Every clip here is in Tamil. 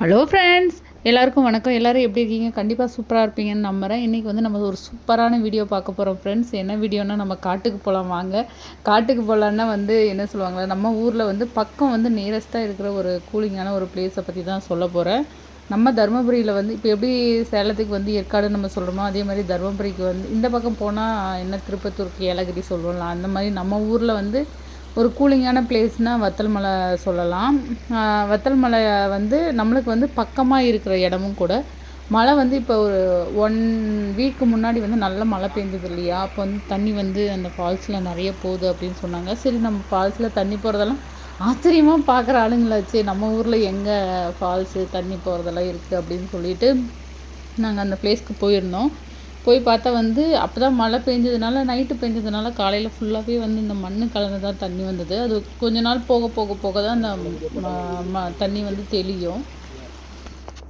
ஹலோ ஃப்ரெண்ட்ஸ் எல்லாருக்கும் வணக்கம். எல்லோரும் எப்படி இருக்கீங்க? கண்டிப்பாக சூப்பராக இருப்பீங்கன்னு நம்புகிறேன் இன்றைக்கி வந்து நம்ம ஒரு சூப்பரான வீடியோ பார்க்க போகிறோம் ஃப்ரெண்ட்ஸ் என்ன வீடியோனா நம்ம காட்டுக்கு போகலாம் வாங்க. காட்டுக்கு போகலான்னா வந்து என்ன சொல்லுவாங்களே நம்ம ஊரில் வந்து பக்கம் வந்து நியரஸ்ட்டாக இருக்கிற ஒரு கூலிங்கான ஒரு பிளேஸை பற்றி தான் சொல்ல போகிறேன் நம்ம தருமபுரியில் வந்து இப்போ எப்படி சேலத்துக்கு வந்து ஏற்காடு நம்ம சொல்கிறோமோ அதே மாதிரி தருமபுரிக்கு வந்து இந்த பக்கம் போனால் என்ன திருப்பத்தூருக்கு ஏலகிரி சொல்லுவோம்ல அந்த மாதிரி நம்ம ஊரில் வந்து ஒரு கூலிங்கான பிளேஸ்னால் வத்தல் மலை சொல்லலாம். வத்தல் மலை வந்து நம்மளுக்கு வந்து பக்கமாக இருக்கிற இடமும் கூட. மழை வந்து இப்போ ஒரு ஒன் வீக்கு முன்னாடி வந்து நல்ல மழை பெஞ்சது இல்லையா? அப்போ வந்து தண்ணி வந்து அந்த ஃபால்ஸில் நிறைய போகுது அப்படின்னு சொன்னாங்க. சரி நம்ம ஃபால்ஸில் தண்ணி போகிறதெல்லாம் ஆச்சரியமாக பார்க்குற ஆளுங்களாச்சு நம்ம ஊரில் எங்கே ஃபால்ஸு தண்ணி போகிறதெல்லாம் இருக்குது அப்படின்னு சொல்லிட்டு நாங்கள் அந்த பிளேஸ்க்கு போயிருந்தோம். போய் பார்த்தா வந்து அப்போ தான் மழை பெஞ்சதுனால நைட்டு பெஞ்சதுனால காலையில் ஃபுல்லாகவே வந்து இந்த மண் கலந்து தான் தண்ணி வந்தது. அது கொஞ்ச நாள் போக போக போக தான் அந்த தண்ணி வந்து தெளியும்.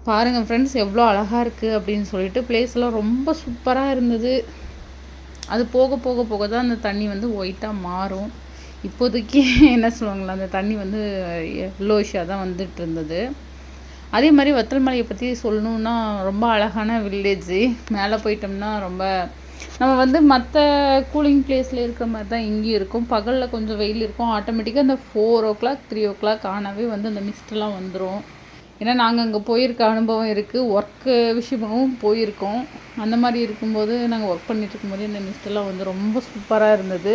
பாருங்கள் ஃப்ரெண்ட்ஸ் எவ்வளோ அழகாக இருக்குது அப்படின்னு சொல்லிட்டு பிளேஸ்லாம் ரொம்ப சூப்பராக இருந்தது. அது போக போக போக தான் அந்த தண்ணி வந்து ஒயிட்டாக மாறும். இப்போதைக்கு என்ன சொல்லுவாங்களா அந்த தண்ணி வந்து எல்லோஷாக தான் வந்துட்டு இருந்தது. அதே மாதிரி வத்தல்மலையை பற்றி சொல்லணுன்னா ரொம்ப அழகான வில்லேஜு மேலே போயிட்டோம்னா ரொம்ப நம்ம வந்து மற்ற கூலிங் பிளேஸில் இருக்கிற மாதிரி தான் இங்கேயும் இருக்கும். பகலில் கொஞ்சம் வெயில் இருக்கும். ஆட்டோமேட்டிக்காக அந்த four o'clock three o'clock ஆனாவே வந்து அந்த மிஸ்டெல்லாம் வந்துடும் ஏன்னா நாங்கள் அங்கே போயிருக்க அனுபவம் இருக்குது ஒர்க்கு விஷயமாகவும் போயிருக்கோம். அந்த மாதிரி இருக்கும்போது நாங்கள் ஒர்க் பண்ணிட்டு இருக்கும்போது இந்த மிஸ்டெல்லாம் வந்து ரொம்ப சூப்பராக இருந்தது.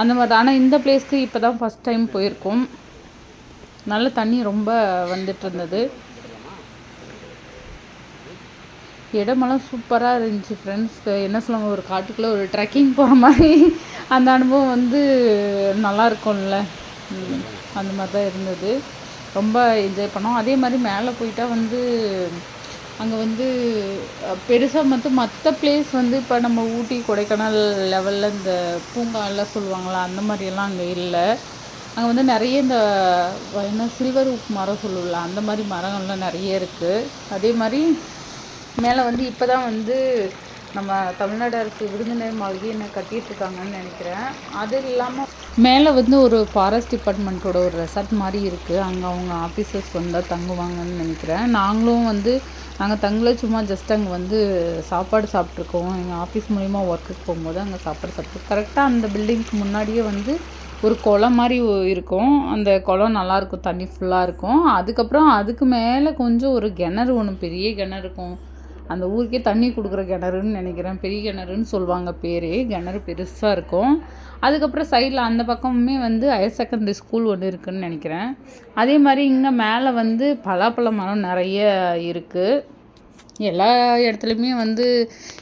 அந்த மாதிரி ஆனால் இந்த பிளேஸ்க்கு இப்போ தான் ஃபஸ்ட் டைம் போயிருக்கோம். நல்ல தண்ணி ரொம்ப வந்துட்டு இருந்தது. இடமெல்லாம் சூப்பராக இருந்துச்சு ஃப்ரெண்ட்ஸ் என்ன சொல்லுவாங்க ஒரு காட்டுக்குள்ளே ஒரு ட்ரெக்கிங் போகிற மாதிரி. அந்த அனுபவம் வந்து நல்லா இருக்கும்ல. அந்த மாதிரி தான் இருந்தது. ரொம்ப என்ஜாய் பண்ணோம். அதே மாதிரி மேலே போயிட்டால் வந்து அங்கே வந்து பெருசாக மட்டும் மற்ற பிளேஸ் வந்து இப்போ நம்ம ஊட்டி கொடைக்கானல் லெவலில் இந்த பூங்காலாம் சொல்லுவாங்களா அந்த மாதிரியெல்லாம் அங்கே இல்லை. அங்கே வந்து நிறைய இந்த என்ன சில்வர் உப் மரம் சொல்லுவோம்ல அந்த மாதிரி மரங்கள்லாம் நிறைய இருக்குது அதே மாதிரி மேலே வந்து இப்போ தான் வந்து நம்ம தமிழ்நாடு அரசு விருந்தினர் மாளிகை என்ன கட்டிகிட்ருக்காங்கன்னு நினைக்கிறேன். அது இல்லாமல் மேலே வந்து ஒரு ஃபாரஸ்ட் டிபார்ட்மெண்ட்டோட ஒரு ரெசார்ட் மாதிரி இருக்குது அங்கே அவங்க ஆஃபீஸர்ஸ் வந்தால் தங்குவாங்கன்னு நினைக்கிறேன். நாங்களும் வந்து நாங்கள் தங்கல சும்மா ஜஸ்ட் அங்கே வந்து சாப்பாடு சாப்பிட்ருக்கோம் எங்கள் ஆஃபீஸ் மூலிமா ஒர்க்குக்கு போகும்போது அங்கே சாப்பாடு சாப்பிட்டு கரெக்டாக அந்த பில்டிங்க்கு முன்னாடியே வந்து ஒரு குளம் மாதிரி இருக்கும். அந்த குளம் நல்லாயிருக்கும் தண்ணி ஃபுல்லாக இருக்கும். அதுக்கப்புறம் அதுக்கு மேலே கொஞ்சம் ஒரு கிணறு ஒன்று பெரிய கிணறு இருக்கும். அந்த ஊருக்கே தண்ணி கொடுக்குற கிணறுன்னு நினைக்கிறேன். பெரிய கிணறுன்னு சொல்லுவாங்க பேர். கிணறு பெருசாக இருக்கும். அதுக்கப்புறம் சைடில் அந்த பக்கமுமே வந்து ஹையர் செகண்டரி ஸ்கூல் ஒன்று இருக்குதுன்னு நினைக்கிறேன். அதே மாதிரி இங்கே மேலே வந்து பலாப்பழ மரம் நிறைய இருக்குது எல்லா இடத்துலையுமே வந்து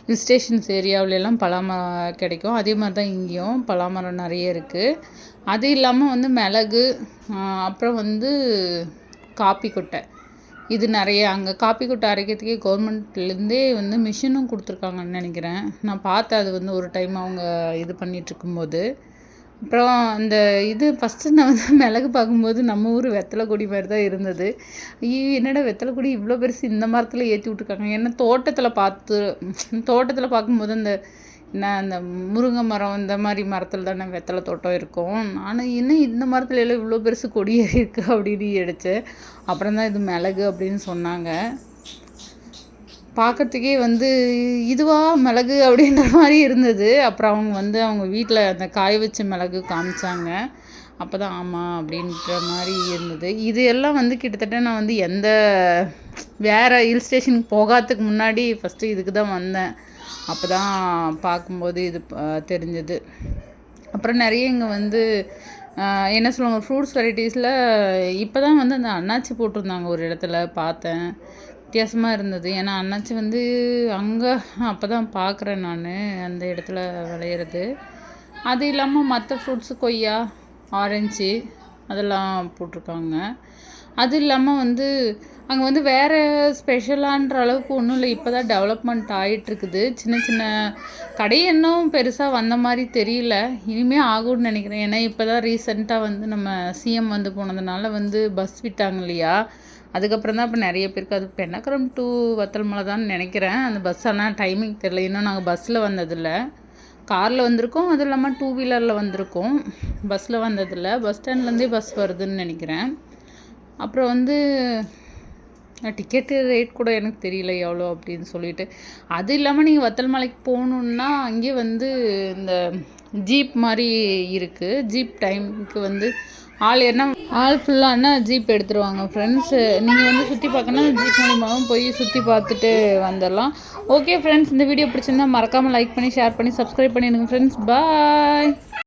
ஹில் ஸ்டேஷன்ஸ் ஏரியாவிலலாம் பலாமரம் கிடைக்கும். அதே மாதிரி தான் இங்கேயும் பலாமரம் நிறைய இருக்குது அது இல்லாமல் வந்து மிளகு அப்புறம் வந்து காப்பி கொட்டை. இது நிறைய அங்கே காப்பி கொட்டை அரைக்கிறதுக்கே கவர்மெண்ட்லேருந்தே வந்து மிஷினும் கொடுத்துருக்காங்கன்னு நினைக்கிறேன். நான் பார்த்தேன் அது வந்து ஒரு டைம் அவங்க இது பண்ணிகிட்ருக்கும்போது அப்புறம் அந்த இது ஃபஸ்ட்டு நான் வந்து மிளகு பார்க்கும்போது நம்ம ஊர் வெத்தலை கொடி மாதிரி தான் இருந்தது. ஐயோ என்னடா வெத்தலை கொடி இவ்வளோ பெருசு இந்த மரத்தில் ஏற்றி விட்ருக்காங்க ஏன்னா தோட்டத்தில் பார்த்து தோட்டத்தில் பார்க்கும்போது அந்த என்ன அந்த முருங்கை மரம் இந்த மாதிரி மரத்தில் தானே வெத்தலை தோட்டம் இருக்கும். நான் என்ன இந்த மரத்துல எல்லாம் இவ்வளோ பெருசு கொடி இருக்குது அப்படின்னு எடுத்தேன் அப்புறம் தான் இது மிளகு அப்படின்னு சொன்னாங்க. பார்க்கறதுக்கே வந்து இதுவா மிளகு அப்படின்ற மாதிரி இருந்தது. அப்புறம் அவங்க வந்து அவங்க வீட்டில் அந்த காய வச்ச மிளகு காமிச்சாங்க. அப்போ தான் ஆமாம் அப்படின்ற மாதிரி இருந்தது. இது எல்லாம் வந்து கிட்டத்தட்ட நான் வந்து எந்த வேறு ஹில் ஸ்டேஷனுக்கு போகாததுக்கு முன்னாடி ஃபஸ்ட்டு இதுக்கு தான் வந்தேன். அப்போ தான் பார்க்கும்போது இது தெரிஞ்சது. அப்புறம் நிறைய இங்கே வந்து என்ன சொல்லுவாங்க ஃப்ரூட்ஸ் வெரைட்டிஸில் இப்போ தான் வந்து அந்த அண்ணாச்சி போட்டிருந்தாங்க ஒரு இடத்துல பார்த்தேன். வித்தியாசமாக இருந்தது. ஏன்னா அண்ணாச்சி வந்து அங்கே அப்போ தான் பார்க்குறேன் நான் அந்த இடத்துல விளையிறது. அது இல்லாமல் மற்ற ஃப்ரூட்ஸு கொய்யா ஆரஞ்சு அதெல்லாம் போட்டிருக்காங்க. அது இல்லாமல் வந்து அங்கே வந்து வேறு ஸ்பெஷலான்ற அளவுக்கு ஒன்றும் இல்லை. இப்போ தான் டெவலப்மெண்ட் ஆகிட்டுருக்குது சின்ன சின்ன கடை இன்னும் பெருசாக வந்த மாதிரி தெரியல. இனிமேல் ஆகும்னு நினைக்கிறேன். ஏன்னா இப்போ தான் ரீசெண்டாக வந்து நம்ம சிஎம் வந்து போனதுனால வந்து பஸ் விட்டாங்க இல்லையா? அதுக்கப்புறம் தான் இப்போ நிறைய பேருக்கு அது பெண்ணக்கரம் டு வத்தல்மலை தான் நினைக்கிறேன். அந்த பஸ் ஆனால் டைமிங் தெரில இன்னும் நாங்கள் பஸ்ஸில் வந்ததில்லை. காரில் வந்திருக்கோம். அதுவும் இல்லாமல் டூ வீலரில் வந்திருக்கோம். பஸ்ஸில் வந்ததில்ல. பஸ் ஸ்டாண்ட்லேருந்தே பஸ் வருதுன்னு நினைக்கிறேன். அப்புறம் வந்து டிக்கெட்டு ரேட் கூட எனக்கு தெரியல எவ்வளோ அப்படின்னு சொல்லிட்டு. அது இல்லாமல் நீங்கள் வத்தல் மலைக்கு போகணுன்னா அங்கே வந்து இந்த ஜீப் மாதிரி இருக்குது ஜீப் டைமுக்கு வந்து ஆள் ஏறினா ஆள் ஃபுல்லானா ஜீப் எடுத்துருவாங்க. ஃப்ரெண்ட்ஸு நீங்கள் வந்து சுற்றி பார்க்கணும் ஜீப் மூலியமாகவும் போய் சுற்றி பார்த்துட்டு வந்துடலாம் ஓகே ஃப்ரெண்ட்ஸ் இந்த வீடியோ பிடிச்சிருந்தா மறக்காமல் லைக் பண்ணி ஷேர் பண்ணி சப்ஸ்கிரைப் பண்ணிடுங்க ஃப்ரெண்ட்ஸ் பாய்